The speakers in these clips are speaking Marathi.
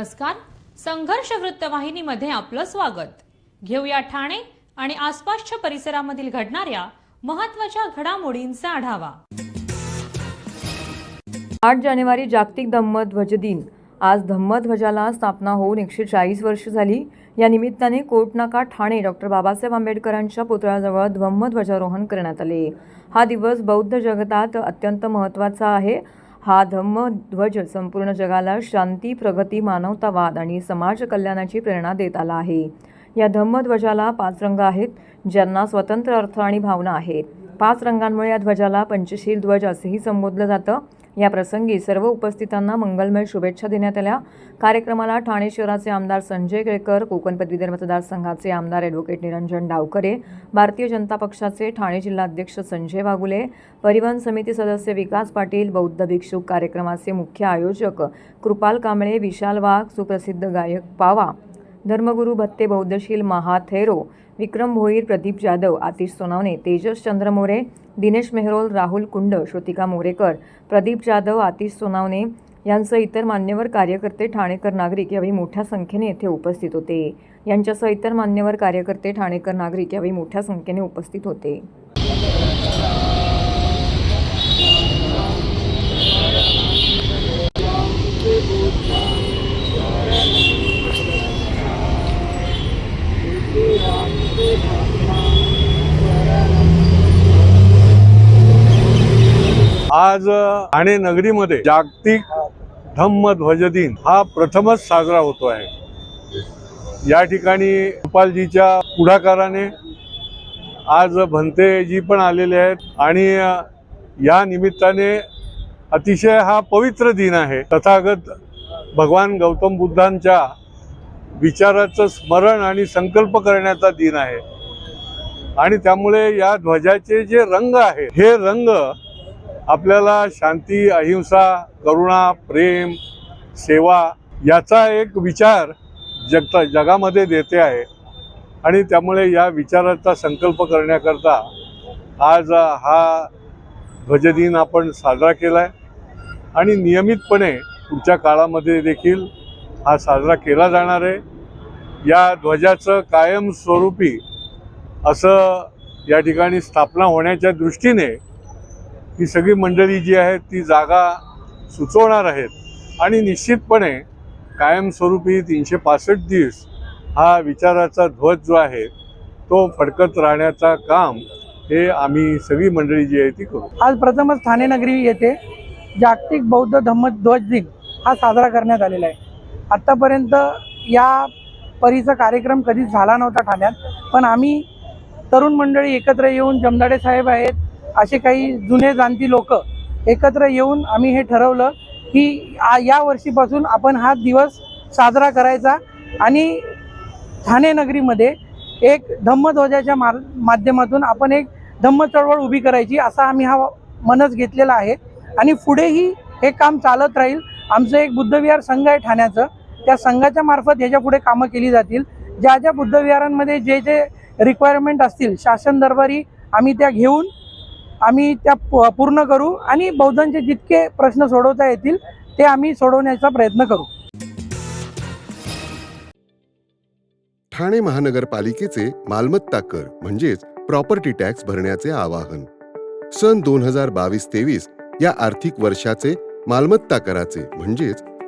नमस्कार. संघर्ष वृत्तवाहिनीमध्ये आपलं स्वागत. घेऊया ठाणे आणि आसपासच्या परिसरामधील घडणाऱ्या महत्त्वाच्या घडामोडींचा आढावा. आठ जानेवारी जागतिक धम्मध्वज दिन. आज धम्मध्वजाला स्थापना होऊन एकशे चाळीस वर्ष झाली. या निमित्ताने कोटनाका ठाणे डॉक्टर बाबासाहेब आंबेडकरांच्या पुतळ्याजवळ धम्मध्वजारोहण करण्यात आले. हा दिवस बौद्ध जगतात अत्यंत महत्त्वाचा आहे. हा धम्मध्वज संपूर्ण जगाला शांती प्रगती मानवतावाद आणि समाज कल्याणाची प्रेरणा देत आला आहे. या धम्मध्वजाला पाच रंग आहेत ज्यांना स्वतंत्र अर्थ आणि भावना आहेत. पाच रंगांमुळे या ध्वजाला पंचशील ध्वज असेही संबोधलं जातं. या प्रसंगी सर्व उपस्थितांना मंगलमय शुभेच्छा देण्यात आल्या. कार्यक्रमाला ठाणे शहराचे आमदार संजय केळकर कोकण पदवीधर मतदारसंघाचे आमदार ॲडव्होकेट निरंजन डावकरे भारतीय जनता पक्षाचे ठाणे जिल्हाध्यक्ष संजय वागुले परिवहन समिती सदस्य विकास पाटील बौद्ध भिक्षुक कार्यक्रमाचे मुख्य आयोजक कृपाल कांबळे विशाल वाघ सुप्रसिद्ध गायक पावा धर्मगुरू भत्ते बौद्धशील महाथेरो विक्रम भोईर प्रदीप जाधव आतिश सोनावणे तेजस चंद्र मोरे दिनेश मेहरोल राहुल कुंड श्रुतिका मोरेकर प्रदीप जाधव आतिश सोनावणे यांसह इतर मान्यवर कार्यकर्ते ठाणेकर नागरिक यावेळी मोठ्या संख्येने येथे उपस्थित होते. यांच्यासह इतर मान्यवर कार्यकर्ते ठाणेकर नागरिक यावेळी मोठ्या संख्येने उपस्थित होते. आज ठाणे नगरीमध्ये जागतिक धम्म ध्वज दिन हा प्रथमच साजरा होतो आहे. या ठिकाणी गोपालजीच्या पुढाकाराने आज भंतेजी पण आलेले आहेत आणि या निमित्ताने अतिशय हा पवित्र दिन आहे. तथागत भगवान गौतम बुद्धांच्या विचाराचं स्मरण आणि संकल्प करण्याचा दिन आहे. आणि त्यामुळे या ध्वजाचे जे रंग आहे हे रंग आपल्याला शांती अहिंसा करुणा प्रेम सेवा याचा एक विचार जगता जगामध्ये देते आहे. आणि त्यामुळे या विचाराचा संकल्प करण्याकरता आज हा ध्वजदिन आपण साजरा केला आहे आणि नियमितपणे पुढच्या काळामध्ये देखील हा साजरा केला जाणार आहे. या ध्वजाचं कायमस्वरूपी असं या ठिकाणी स्थापना होण्याच्या दृष्टीने ही सगळी मंडळी जी आहेत ती जागा सुचवणार आहेत. आणि निश्चितपणे कायमस्वरूपी तीनशे पासष्ट दिवस हा विचाराचा ध्वज जो आहे तो फडकत राहण्याचा काम हे आम्ही सगळी मंडळी जी आहे ती करू. आज प्रथमच ठाणे नगरी येथे जागतिक बौद्ध धम्म ध्वज दिन हा साजरा करण्यात आलेला आहे. आत्तापर्यंत या परीचा कार्यक्रम कधीच झाला नव्हता ठाण्यात पण आम्ही तरुण मंडळी एकत्र येऊन जमदाडे साहेब आहेत असे काही जुने जाणती लोक एकत्र येऊन आम्ही हे ठरवलं की या वर्षीपासून आपण हा दिवस साजरा करायचा आणि ठाणे नगरीमध्ये एक धम्मध्वजाच्या मार माध्यमातून आपण एक धम्म चळवळ उभी करायची असा आम्ही हा मनच घेतलेला आहे. आणि पुढेही हे काम चालत राहील. आमचं एक बुद्धविहार संघ आहे ठाण्याचं. त्या संघाच्या मार्फत ह्याच्या पुढे कामं केली जातील. ज्या ज्या बुद्धविहारांमध्ये जे जे रिक्वायरमेंट असतील शासन दरबारी आम्ही त्या घेऊन आम्ही त्या पूर्ण करू आणि बौद्धांचे जितके प्रश्न सोडवता येतील ते आम्ही सोडवण्याचा प्रयत्न करू. ठाणे महानगरपालिकेचे मालमत्ता कर म्हणजेच प्रॉपर्टी टॅक्स भरण्याचे आवाहन. सन दोन हजार बावीस तेवीस या आर्थिक वर्षाचे मालमत्ता कराचे म्हणजेच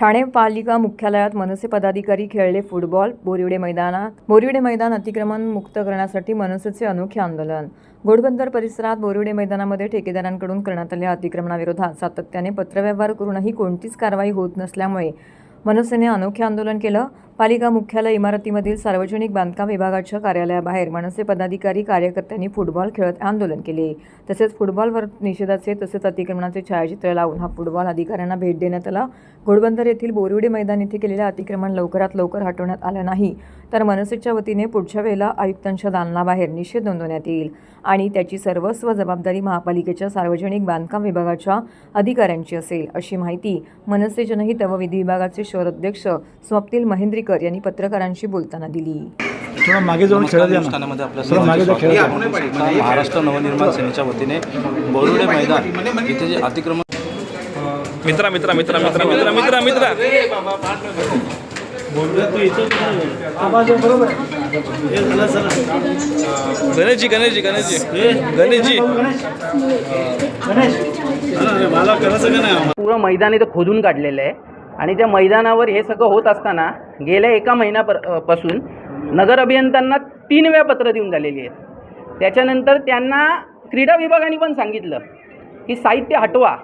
ठाणे पालिका मुख्यालयात मनसे पदाधिकारी खेळले फुटबॉल बोरिवडे मैदानात बोरिवडे मैदान अतिक्रमण मुक्त करण्यासाठी मनसेचे अनोखे आंदोलन. घोडबंदर परिसरात बोरिवडे मैदानामध्ये ठेकेदारांकडून करण्यात आलेल्या अतिक्रमणाविरोधात सातत्याने पत्रव्यवहार करूनही कोणतीच कारवाई होत नसल्यामुळे मनसेने अनोखे आंदोलन केलं. पालिका मुख्यालय इमारतीमधील सार्वजनिक बांधकाम विभागाच्या कार्यालयाबाहेर मनसे पदाधिकारी कार्यकर्त्यांनी फुटबॉल खेळत आंदोलन केले. तसेच फुटबॉलवर निषेधाचे तसेच अतिक्रमणाचे छायाचित्र लावून हा फुटबॉल अधिकाऱ्यांना भेट देण्यात आला. घोडबंदर येथील बोरिवडे मैदान येथे केलेलं अतिक्रमण लवकरात लवकर हटवण्यात आलं नाही. तर मनसेच्या वतीने पुढच्या वेळेला आयुक्तांच्या दालनाबाहेर निषेध नोंदवण्यात येईल आणि त्याची सर्वस्व जबाबदारी महापालिकेच्या सार्वजनिक बांधकाम विभागाच्या अधिकाऱ्यांची असेल अशी माहिती मनसे जनहित व विधी विभागाचे शहर अध्यक्ष महेंद्री महेंद्रीकर यांनी पत्रकारांशी बोलताना दिली. थोडं मागे जाऊन ना. अनुष्ठानामध्ये आपल्या थोडं मागे महाराष्ट्र नवनिर्माण सेनेच्या वतीने बोरुडे मैदान इथे जे अतिक्रमण मित्रा मित्रा मित्रा मित्रा मित्रा मित्रा मित्रा. गणेशजी गणेशजी गणेशजी. गणेशजी. नाही? पूर्ण मैदान इथं खोदून काढलेलं आहे. आणि त्या मैदानावर हे सगळं होत असताना गेल्या एका महिन्यापासून नगर अभियंत्यांना तीन वेळा पत्र देऊन झालेली आहेत. त्याच्यानंतर त्यांना क्रीडा विभागाने पण सांगितलं की साहित्य हटवा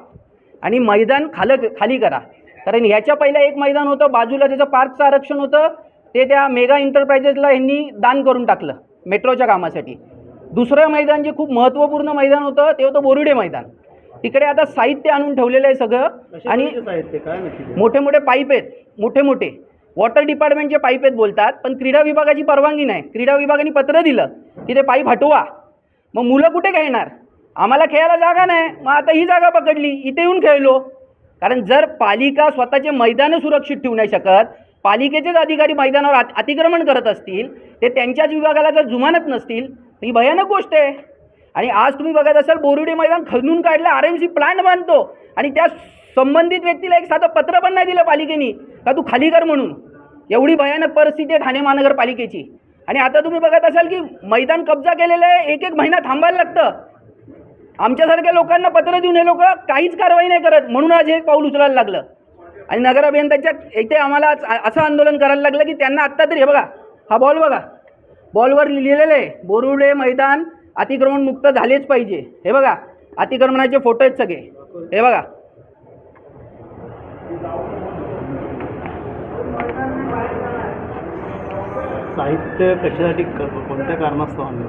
आणि मैदान खाल खाली करा. कारण ह्याच्या पहिल्या एक मैदान होतं बाजूला त्याचं पार्कचं आरक्षण होतं ते त्या मेगा एंटरप्राइजेसला यांनी दान करून टाकलं मेट्रोच्या कामासाठी. दुसरं मैदान जे खूप महत्त्वपूर्ण मैदान होतं ते होतं बोरुडे मैदान. तिकडे आता साहित्य आणून ठेवलेलं आहे सगळं. आणि मोठे मोठे पाईप आहेत. मोठे मोठे वॉटर डिपार्टमेंटचे पाईप आहेत बोलतात पण क्रीडा विभागाची परवानगी नाही. क्रीडा विभागाने पत्र दिलं की ते पाईप हटवा. मग मुलं कुठे खेळणार? आम्हाला खेळायला जागा नाही. मग आता ही जागा पकडली. इथे येऊन खेळलो. कारण जर पालिका स्वतःचे मैदानं सुरक्षित ठेवू नाही शकत पालिकेचेच अधिकारी मैदानावर अत- अतिक्रमण करत असतील ते त्यांच्याच विभागाला जर जुमानत नसतील ही भयानक गोष्ट आहे. आणि आज तुम्ही बघत असाल बोरुडे मैदान खणून काढलं आर एम सी प्लांट बांधतो. आणि त्या संबंधित व्यक्तीला एक साधं पत्र पण नाही दिलं पालिकेने का तू खाली कर म्हणून. एवढी भयानक परिस्थिती आहे ठाणे महानगरपालिकेची. आणि आता तुम्ही बघत असाल की मैदान कब्जा केलेलं आहे एक एक महिना थांबायला लागतं. आमच्यासारख्या लोकांना पत्र देऊन हे लोक काहीच कारवाई नाही करत म्हणून आज हे एक पाऊल उचलायला लागलं. आणि नगर अभियंत्याच्या इथे आम्हाला असं आंदोलन करायला लागलं की त्यांना आत्ता तरी हे बघा हा बॉल बघा. बॉलवर लिहिलेलं आहे बोरुडे मैदान अतिक्रमण मुक्त झालेच पाहिजे. हे बघा अतिक्रमणाचे फोटो आहेत सगळे. हे बघा. साहित्य कशासाठी कोणत्या कारणास्तव आणलं?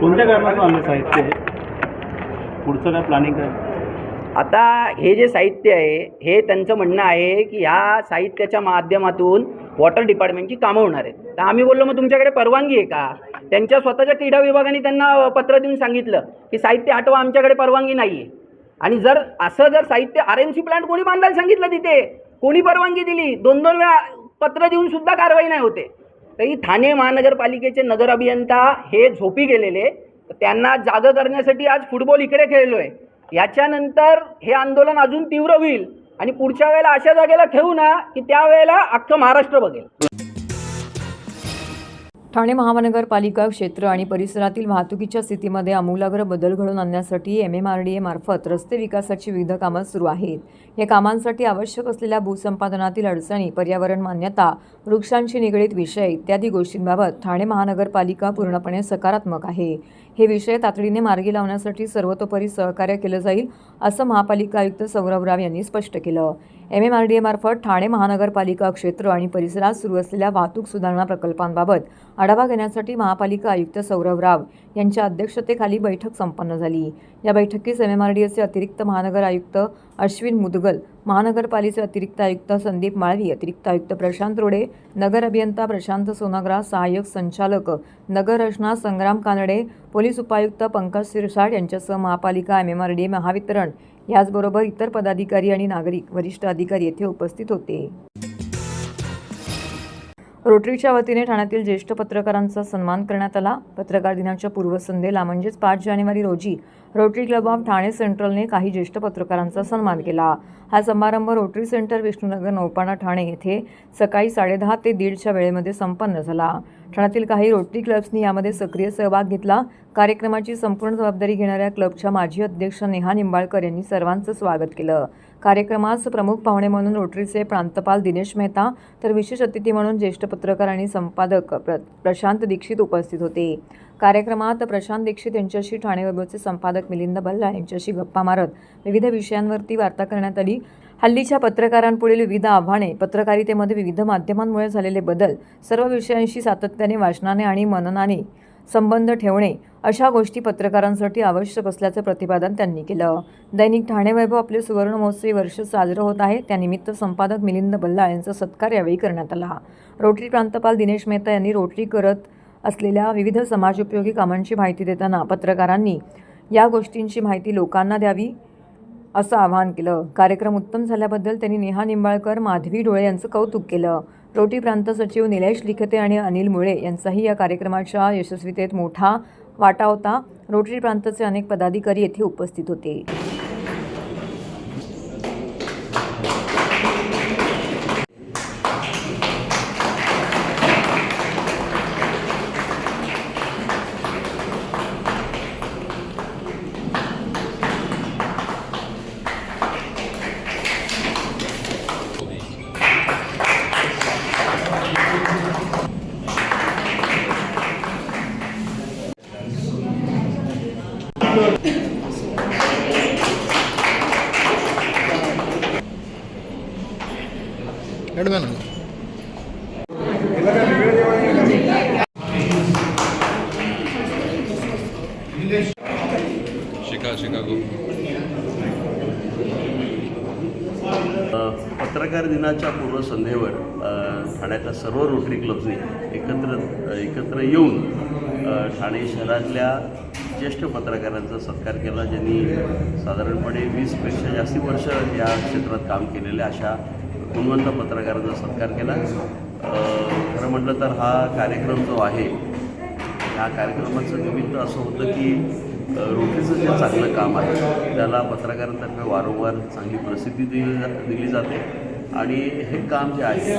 कोणत्या कारणास्तव आणलं साहित्य? पुढचं काय प्लॅनिंग काय? आता हे जे साहित्य आहे हे त्यांचं म्हणणं आहे की ह्या साहित्याच्या माध्यमातून वॉटर डिपार्टमेंटची कामं होणार आहेत. तर आम्ही बोललो मग तुमच्याकडे परवानगी आहे का? त्यांच्या स्वतःच्या क्रीडा विभागाने त्यांना पत्र देऊन सांगितलं की साहित्य हटवा आमच्याकडे परवानगी नाही आहे आणि जर असं जर साहित्य आर एम सी प्लांट कोणी बांधायला सांगितलं तिथे कोणी परवानगी दिली दोन दोन वेळा पत्र देऊन सुद्धा कारवाई नाही होते. तरी ठाणे महानगरपालिकेचे नगर अभियंता हे झोपी गेलेले तर त्यांना जागं करण्यासाठी आज फुटबॉल इकडे खेळलो आहे याच्यानंतर हे आंदोलन अजून तीव्र होईल आणि पुढच्या वेळेला अशा जागेला ठेवू ना की त्यावेळेला अख्खं महाराष्ट्र बघेल. ठाणे महानगरपालिका क्षेत्र आणि परिसरातील वाहतुकीच्या स्थितीमध्ये आमूलाग्र बदल घडवून आणण्यासाठी एम एम आर डी एमार्फत रस्ते विकासाची विविध कामं सुरू आहेत. या कामांसाठी आवश्यक असलेल्या भूसंपादनातील अडचणी पर्यावरण मान्यता वृक्षांशी निगडीत विषय इत्यादी गोष्टींबाबत ठाणे महानगरपालिका पूर्णपणे सकारात्मक आहे. हे विषय तातडीने मार्गी लावण्यासाठी सर्वतोपरी सहकार्य केलं जाईल असं महापालिका आयुक्त सौरभ राव यांनी स्पष्ट केलं. एम एम आर डी एमार्फत ठाणे महानगरपालिका क्षेत्र आणि परिसरात सुरू असलेल्या वाहतूक सुधारणा प्रकल्पांबाबत आढावा घेण्यासाठी महापालिका आयुक्त सौरभ राव यांच्या अध्यक्षतेखाली बैठक संपन्न झाली. या बैठकीस एम एम आर डी एचे अतिरिक्त महानगर आयुक्त अश्विन मुदगल महानगरपालिकेचे अतिरिक्त आयुक्त संदीप माळवी अतिरिक्त आयुक्त प्रशांत रोडे नगर अभियंता प्रशांत सोनाग्रा सहाय्यक संचालक नगर रचना संग्राम कानडे पोलीस उपायुक्त पंकज सिरसाट यांच्यासह महापालिका M M R D Mahavitaran याचबरोबर इतर पदाधिकारी आणि नागरिक वरिष्ठ अधिकारी येथे उपस्थित होते. रोटरीच्या वतीने ठाण्यातील ज्येष्ठ पत्रकारांचा सन्मान करण्यात आला. पत्रकार दिनाच्या पूर्वसंध्येला म्हणजेच पाच जानेवारी रोजी रोटरी क्लब ऑफ ठाणे सेंट्रलने काही ज्येष्ठ पत्रकारांचा सन्मान केला. हा समारंभ रोटरी सेंटर विष्णुनगर नौपाडा ठाणे येथे सकाळी साडेदहा ते दीडच्या वेळेमध्ये संपन्न झाला. ठाण्यातील काही रोटरी क्लब्सनी यामध्ये सक्रिय सहभाग घेतला. कार्यक्रमाची संपूर्ण जबाबदारी घेणाऱ्या क्लबच्या माजी अध्यक्ष नेहा निंबाळकर यांनी सर्वांचं स्वागत केलं. कार्यक्रमास प्रमुख पाहुणे म्हणून रोटरीचे प्रांतपाल दिनेश मेहता तर विशेष अतिथी म्हणून ज्येष्ठ पत्रकार आणि संपादक प्र प्रशांत दीक्षित उपस्थित होते. कार्यक्रमात प्रशांत दीक्षित यांच्याशी ठाणे वैभवचे संपादक मिलिंद बल्ला यांच्याशी गप्पा मारत विविध विषयांवरती वार्ता करण्यात आली. हल्लीच्या पत्रकारांपुढील विविध आव्हाने पत्रकारितेमध्ये विविध माध्यमांमुळे झालेले बदल सर्व विषयांशी सातत्याने वाचनाने आणि मननाने संबंध ठेवणे अशा गोष्टी पत्रकारांसाठी आवश्यक असल्याचं प्रतिपादन त्यांनी केलं. दैनिक ठाणे वैभव आपले सुवर्ण महोत्सवी वर्ष साजरं होत आहे. त्यानिमित्त संपादक मिलिंद बल्ला यांचा सत्कार यावेळी करण्यात आला. रोटरी प्रांतपाल दिनेश मेहता यांनी रोटरी करत असलेल्या विविध समाजोपयोगी कामांची माहिती देताना पत्रकारांनी या गोष्टींची माहिती लोकांना द्यावी असं आवाहन केलं. कार्यक्रम उत्तम झाल्याबद्दल त्यांनी नेहा निंबाळकर माधवी डोळे यांचं कौतुक केलं. रोटी प्रांत सचिव निलेश लिखते आणि अनिल मुळे यांचाही या कार्यक्रमाच्या यशस्वीतेत मोठा वाटा होता. रोटरी प्रांतचे अनेक पदाधिकारी येथे उपस्थित होते. सर्व रोटरी क्लब्सनी एकत्र एकत्र येऊन ठाणे शहरातल्या ज्येष्ठ पत्रकारांचा सत्कार केला ज्यांनी साधारणपणे वीसपेक्षा जास्ती वर्ष या क्षेत्रात काम केलेल्या अशा गुणवंत पत्रकारांचा सत्कार केला. खरं म्हटलं तर हा कार्यक्रम जो आहे ह्या कार्यक्रमाचं निमित्त असं होतं की रोटरीचं जे चांगलं काम आहे त्याला पत्रकारांतर्फे वारंवार चांगली प्रसिद्धी दिली जा दिली जाते. आणि हे काम जे आहे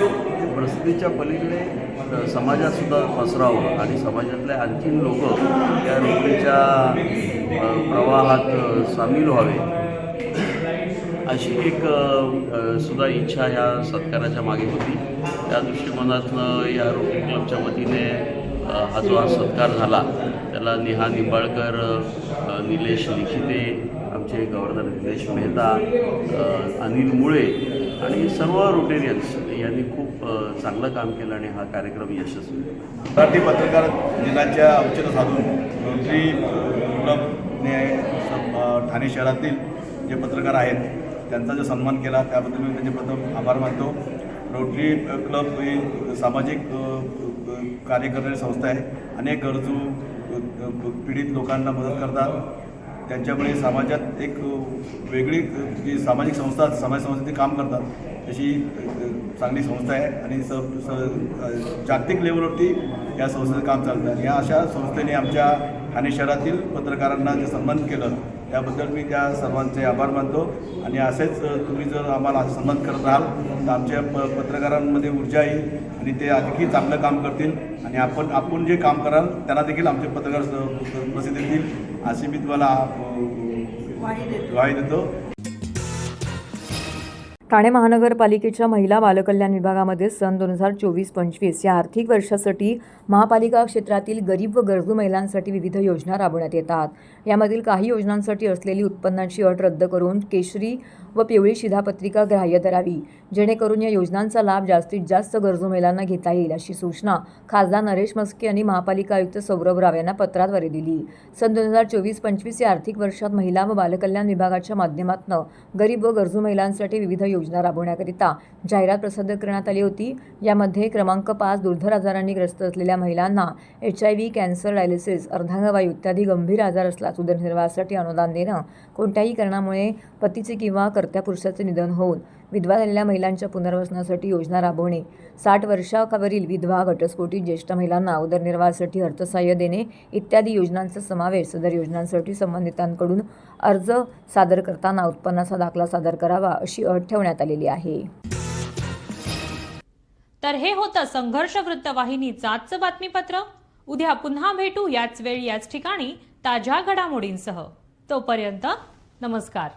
प्रसिद्धीच्या पलीकडे समाजातसुद्धा पसरावं आणि समाजातले आणखीन लोक या रोटरीच्या प्रवाहात सामील व्हावे. अशी एक सुद्धा इच्छा ह्या सत्काराच्या मागे होती. त्या दृष्टिकोनातनं या रोटरी क्लबच्या वतीने हा जो आज सत्कार झाला त्याला नेहा निंबाळकर निलेश लिखिते आमचे गव्हर्नर निलेश मेहता अनिल मुळे आणि सर्व रोटेरियन्स यांनी खूप चांगलं काम केलं आणि हा कार्यक्रम यशस्वी मराठी पत्रकार दिनाच्या औचित्य साधून रोटरी क्लबने ठाणे शहरातील जे पत्रकार आहेत त्यांचा जो सन्मान केला त्याबद्दल मी त्यांचे प्रथम आभार मानतो. रोटरी क्लब ही सामाजिक कार्य करणारी संस्था आहे. अनेक गरजू पीडित लोकांना मदत करतात. त्यांच्यामुळे समाजात एक वेगळी जी सामाजिक संस्था समाज संस्थेचे काम करतात तशी चांगली संस्था आहे. आणि स जागतिक लेवलवरती या संस्थेचं काम चालतं. आणि या अशा संस्थेने आमच्या ठाणे शहरातील पत्रकारांना जे सन्मान केलं त्याबद्दल मी त्या सर्वांचे आभार मानतो. आणि असेच तुम्ही जर आम्हाला सन्मान करत राहाल तर आमच्या प पत्रकारांमध्ये ऊर्जा येईल आणि ते आणखी चांगलं काम करतील. आणि आपण आपण जे काम कराल त्यांना देखील आमचे पत्रकार प्रसिद्ध प्रसिद्धी देतील अशी मी तुम्हाला ग्वाही देतो. ठाणे महानगरपालिकेच्या महिला बालकल्याण विभागामध्ये सन दोन हजार चोवीस पंचवीस या आर्थिक वर्षासाठी महापालिका क्षेत्रातील गरीब व गरजू महिलांसाठी विविध योजना राबवण्यात येतात. यामधील काही योजनांसाठी असलेली उत्पन्नाची अट रद्द करून केशरी व पिवळी शिधापत्रिका ग्राह्य धरावी. जेणेकरून या योजनांचा लाभ जास्तीत जास्त गरजू महिलांना घेता येईल अशी सूचना खासदार नरेश मस्के यांनी महापालिका आयुक्त सौरभ राव यांना पत्राद्वारे दिली. सन दोन हजार चोवीस पंचवीस या आर्थिक वर्षात महिला व बालकल्याण विभागाच्या माध्यमातून गरीब व गरजू महिलांसाठी विविध योजना राबवण्याकरिता जाहिरात प्रसिद्ध करण्यात आली होती. यामध्ये क्रमांक पाच दुर्धर आजारांनी ग्रस्त असलेल्या महिलांना H I V cancer dialysis अर्धांगवायू इत्यादी गंभीर आजार असल्यास उदरनिर्वाहासाठी अनुदान देणं कोणत्याही कारणामुळे पतीचे किंवा कर्त्या पुरुषाचे निधन होऊन विधवा झालेल्या महिलांच्या पुनर्वसनासाठी योजना राबवणे साठ वर्षावरील विधवा घटस्फोटी ज्येष्ठ महिलांना उदरनिर्वाहासाठी अर्थसहाय्य देणे इत्यादी योजनांचा समावेश सदर योजनांसाठी संबंधितांकडून अर्ज सादर करताना उत्पन्नाचा दाखला सादर करावा अशी अट ठेवण्यात आलेली आहे. तर हे होतं संघर्ष वृत्तवाहिनीचं आजचं बातमीपत्र. उद्या पुन्हा भेटू याच वेळी याच ठिकाणी ताज्या घडामोडींसह. तोपर्यंत नमस्कार.